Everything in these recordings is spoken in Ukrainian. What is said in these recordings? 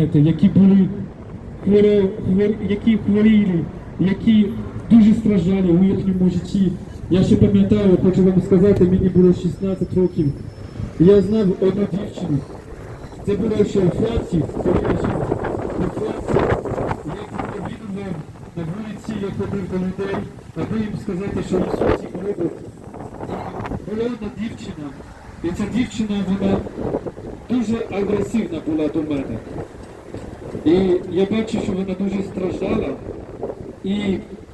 які були хворо, хвор, які хворіли, які дуже страждали у їхньому житті. Я ще пам'ятаю, хочу вам сказати, мені було 16 років. Я знав одну дівчину. Це було ще у Франції, коли я жив у Франції. На вулиці, я ходив до людей, аби їм сказати, що Ісус їх любить. І була одна дівчина, і ця дівчина, вона дуже агресивна була до мене. І я бачу, що вона дуже страждала. І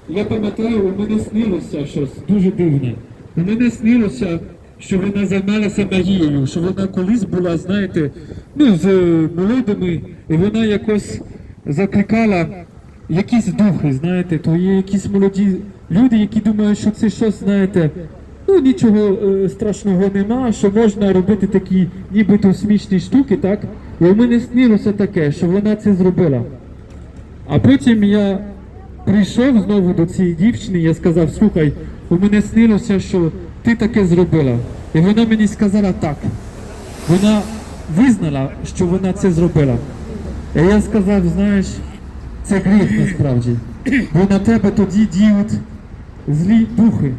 я пам'ятаю, у мене снилося щось дуже дивне. У мене снилося, що вона займалася магією, що вона колись була, знаєте, ну, з е, молодими, і вона якось закликала якісь духи, знаєте, то є якісь молоді люди, які думають, що це щось, знаєте, ну нічого е, страшного нема, що можна робити такі нібито смішні штуки, так? І у мене снилося таке, що вона це зробила. А потім я прийшов знову до цієї дівчини, я сказав, слухай, у мене снилося, що ти таке зробила. І вона мені сказала так. Вона визнала, що вона це зробила. І я сказав, знаєш, це гріх насправді. Бо на тебе тоді діють злі духи.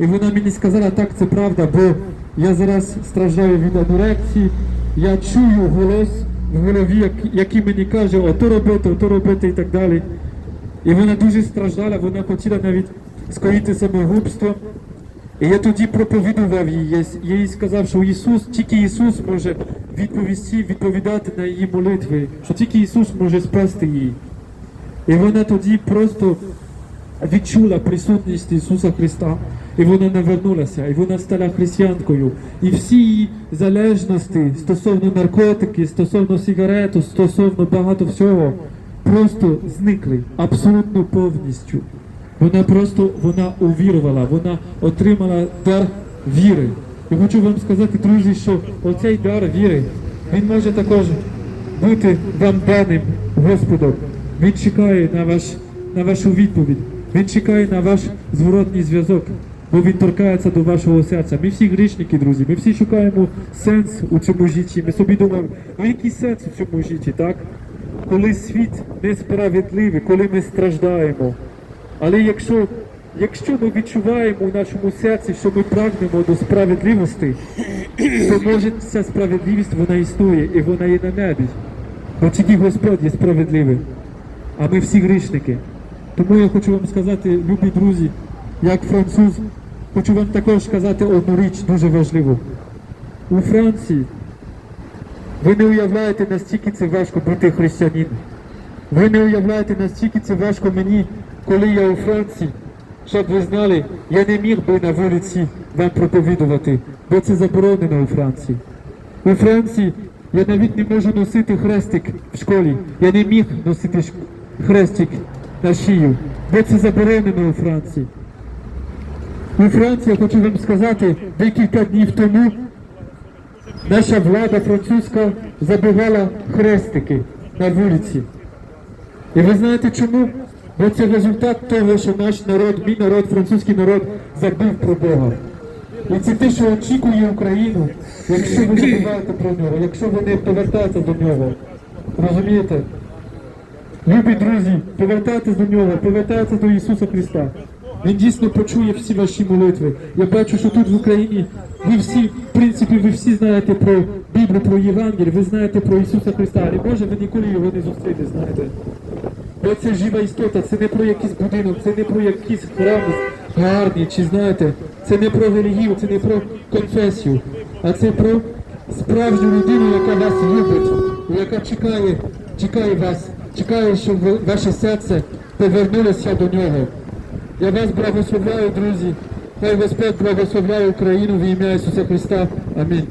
І вона мені сказала, так, це правда, бо я зараз страждаю від анорексії, я чую голос в голові, як- який мені каже, ото робити, ото робити і так далі. І вона дуже страждала, вона хотіла навіть скоїти самогубство. І я тоді проповідував їй, я їй сказав, що Ісус, тільки Ісус може відповісти, відповідати на її молитви, що тільки Ісус може спасти її. І вона тоді просто відчула присутність Ісуса Христа, і вона навернулася, і вона стала християнкою. І всі її залежності стосовно наркотиків, стосовно сигарет, стосовно багато всього, просто зникли абсолютно повністю. Вона просто вона увірувала, вона отримала дар віри. І хочу вам сказати, друзі, що оцей дар віри, він може також бути вам даним Господом. Він чекає на, ваш, на вашу відповідь. Він чекає на ваш зворотній зв'язок, бо він торкається до вашого серця. Ми всі грішники, друзі. Ми всі шукаємо сенс у цьому житті. Ми собі думаємо, ну який сенс у цьому житті, так? Коли світ несправедливий, коли ми страждаємо. Але якщо, якщо ми відчуваємо у нашому серці, що ми прагнемо до справедливості, то може ця справедливість вона існує і вона є на небі. Бо тільки Господь є справедливий, а ми всі грішники. Тому я хочу вам сказати, любі друзі, як француз, хочу вам також сказати одну річ дуже важливу. У Франції ви не уявляєте, настільки це важко бути християнином. Ви не уявляєте, настільки це важко мені, коли я у Франції. Щоб ви знали, я не міг би на вулиці вам проповідувати, бо це заборонено у Франції. У Франції я навіть не можу носити хрестик в школі. Я не міг носити хрестик на шию, бо це заборонено у Франції. У Франції, я хочу вам сказати, декілька днів тому наша влада французька забивала хрестики на вулиці. І ви знаєте чому? Бо це результат того, що наш народ, мій народ, французький народ забив про Бога. І це те, що очікує Україну, якщо ви забуваєте про нього, якщо ви не повертаєтеся до нього. Розумієте? Любі друзі, повертайтесь до нього, повертайтесь до Ісуса Христа. Він дійсно почує всі ваші молитви. Я бачу, що тут в Україні ви всі, в принципі, ви всі знаєте про Біблію, про Євангеліє, ви знаєте про Ісуса Христа, але може ви ніколи його не зустріти, знаєте. Бо це жива істота, це не про якийсь будинок, це не про якийсь храм гарний, чи знаєте, це не про релігію, це не про конфесію, а це про справжню людину, яка вас любить, яка чекає, чекає вас, чекає, щоб ваше серце повернулося до нього. Я вас благословляю, друзі. Хай Господь благословляє Україну в ім'я Ісуса Христа. Амінь.